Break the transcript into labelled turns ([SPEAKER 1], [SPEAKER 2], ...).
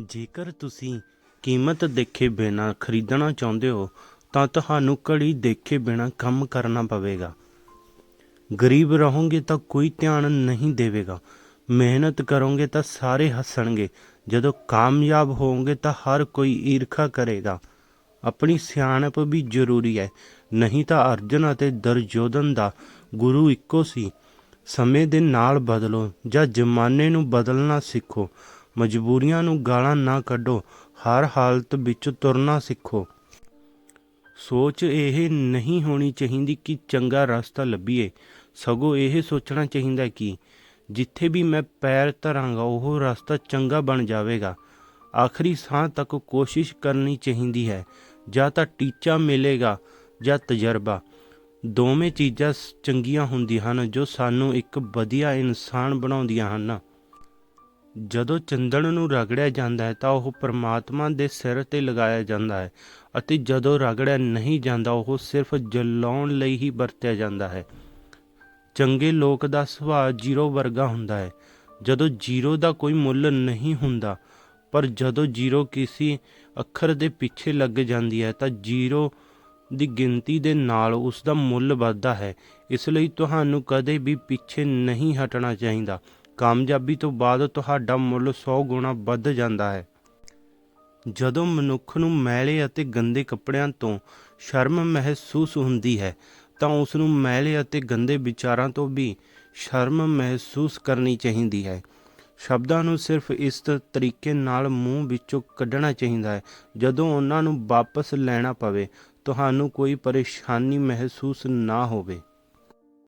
[SPEAKER 1] ਜੇਕਰ ਤੁਸੀਂ ਕੀਮਤ ਦੇਖੇ ਬਿਨਾਂ ਖਰੀਦਣਾ ਚਾਹੁੰਦੇ ਹੋ, ਤਾਂ ਤੁਹਾਨੂੰ ਘੜੀ ਦੇਖੇ ਬਿਨਾਂ ਕੰਮ ਕਰਨਾ ਪਵੇਗਾ। ਗਰੀਬ ਰਹੋਗੇ ਤਾਂ ਕੋਈ ਧਿਆਨ ਨਹੀਂ ਦੇਵੇਗਾ। ਮਿਹਨਤ ਕਰੋਗੇ ਤਾਂ ਸਾਰੇ ਹੱਸਣਗੇ। ਜਦੋਂ ਕਾਮਯਾਬ ਹੋਵੋਗੇ ਤਾਂ ਹਰ ਕੋਈ ਈਰਖਾ ਕਰੇਗਾ। ਆਪਣੀ ਸਿਆਣਪ ਵੀ ਜ਼ਰੂਰੀ ਹੈ। ਨਹੀਂ ਤਾਂ ਅਰਜਨ ਅਤੇ ਦਰਜੋਧਨ ਦਾ ਗੁਰੂ ਇੱਕੋ ਸੀ। ਸਮੇਂ ਦੇ ਨਾਲ ਬਦਲੋ ਜਾਂ ਜ਼ਮਾਨੇ ਨੂੰ ਬਦਲਣਾ ਸਿੱਖੋ। ਮਜਬੂਰੀਆਂ ਨੂੰ ਗਾਲਾਂ ਨਾ ਕੱਢੋ, ਹਰ ਹਾਲਤ ਵਿੱਚ ਤੁਰਨਾ ਸਿੱਖੋ। ਸੋਚ ਇਹ ਨਹੀਂ ਹੋਣੀ ਚਾਹੀਦੀ ਕਿ ਚੰਗਾ ਰਸਤਾ ਲੱਭੀਏ। ਸਗੋਂ ਇਹ ਸੋਚਣਾ ਚਾਹੀਦਾ ਕਿ ਜਿੱਥੇ ਵੀ ਮੈਂ ਪੈਰ ਧਰਾਂਗਾ, ਉਹ ਰਸਤਾ ਚੰਗਾ ਬਣ ਜਾਵੇਗਾ। ਆਖਰੀ ਸਾਹ ਤੱਕ ਕੋਸ਼ਿਸ਼ ਕਰਨੀ ਚਾਹੀਦੀ ਹੈ। ਜਾਂ ਤਾਂ ਟੀਚਾ ਮਿਲੇਗਾ ਜਾਂ ਤਜਰਬਾ। ਦੋਵੇਂ ਚੀਜ਼ਾਂ ਸ- ਚੰਗੀਆਂ ਹੁੰਦੀਆਂ ਹਨ ਜੋ ਸਾਨੂੰ ਇੱਕ ਵਧੀਆ ਇਨਸਾਨ ਬਣਾਉਂਦੀਆਂ ਹਨ। ਜਦੋਂ ਚੰਦਨ ਨੂੰ ਰਗੜਿਆ ਜਾਂਦਾ ਹੈ ਤਾਂ ਉਹ ਪਰਮਾਤਮਾ ਦੇ ਸਿਰ ਤੇ ਲਗਾਇਆ ਜਾਂਦਾ ਹੈ ਅਤੇ ਜਦੋਂ ਰਗੜਿਆ ਨਹੀਂ ਜਾਂਦਾ, ਉਹ ਸਿਰਫ ਜਲਾਉਣ ਲਈ ਹੀ ਵਰਤਿਆ ਜਾਂਦਾ ਹੈ। ਚੰਗੇ ਲੋਕ ਦਾ ਸੁਭਾਅ ਜ਼ੀਰੋ ਵਰਗਾ ਹੁੰਦਾ ਹੈ। ਜਦੋਂ ਜ਼ੀਰੋ ਦਾ ਕੋਈ ਮੁੱਲ ਨਹੀਂ ਹੁੰਦਾ, ਪਰ ਜਦੋਂ ਜ਼ੀਰੋ ਕਿਸੇ ਅੱਖਰ ਦੇ ਪਿੱਛੇ ਲੱਗ ਜਾਂਦੀ ਹੈ, ਤਾਂ ਜ਼ੀਰੋ ਦੀ ਗਿਣਤੀ ਦੇ ਨਾਲ ਉਸ ਦਾ ਮੁੱਲ ਵੱਧਦਾ ਹੈ। ਇਸ ਲਈ ਤੁਹਾਨੂੰ ਕਦੇ ਵੀ ਪਿੱਛੇ ਨਹੀਂ ਹਟਣਾ ਚਾਹੀਦਾ। ਕਾਮਯਾਬੀ ਤੋਂ ਬਾਅਦ ਤੁਹਾਡਾ ਮੁੱਲ 100 ਗੁਣਾ ਵੱਧ ਜਾਂਦਾ ਹੈ। ਜਦੋਂ ਮਨੁੱਖ ਨੂੰ ਮੈਲੇ ਅਤੇ ਗੰਦੇ ਕੱਪੜਿਆਂ ਤੋਂ ਸ਼ਰਮ ਮਹਿਸੂਸ ਹੁੰਦੀ ਹੈ, ਤਾਂ ਉਸ ਨੂੰ ਮੈਲੇ ਅਤੇ ਗੰਦੇ ਵਿਚਾਰਾਂ ਤੋਂ ਵੀ ਸ਼ਰਮ ਮਹਿਸੂਸ ਕਰਨੀ ਚਾਹੀਦੀ ਹੈ। ਸ਼ਬਦਾਂ ਨੂੰ ਸਿਰਫ ਇਸ ਤਰੀਕੇ ਨਾਲ ਮੂੰਹ ਵਿੱਚੋਂ ਕੱਢਣਾ ਚਾਹੀਦਾ ਹੈ। ਜਦੋਂ ਉਹਨਾਂ ਨੂੰ ਵਾਪਸ ਲੈਣਾ ਪਵੇ, ਤੁਹਾਨੂੰ ਕੋਈ ਪਰੇਸ਼ਾਨੀ ਮਹਿਸੂਸ ਨਾ ਹੋਵੇ।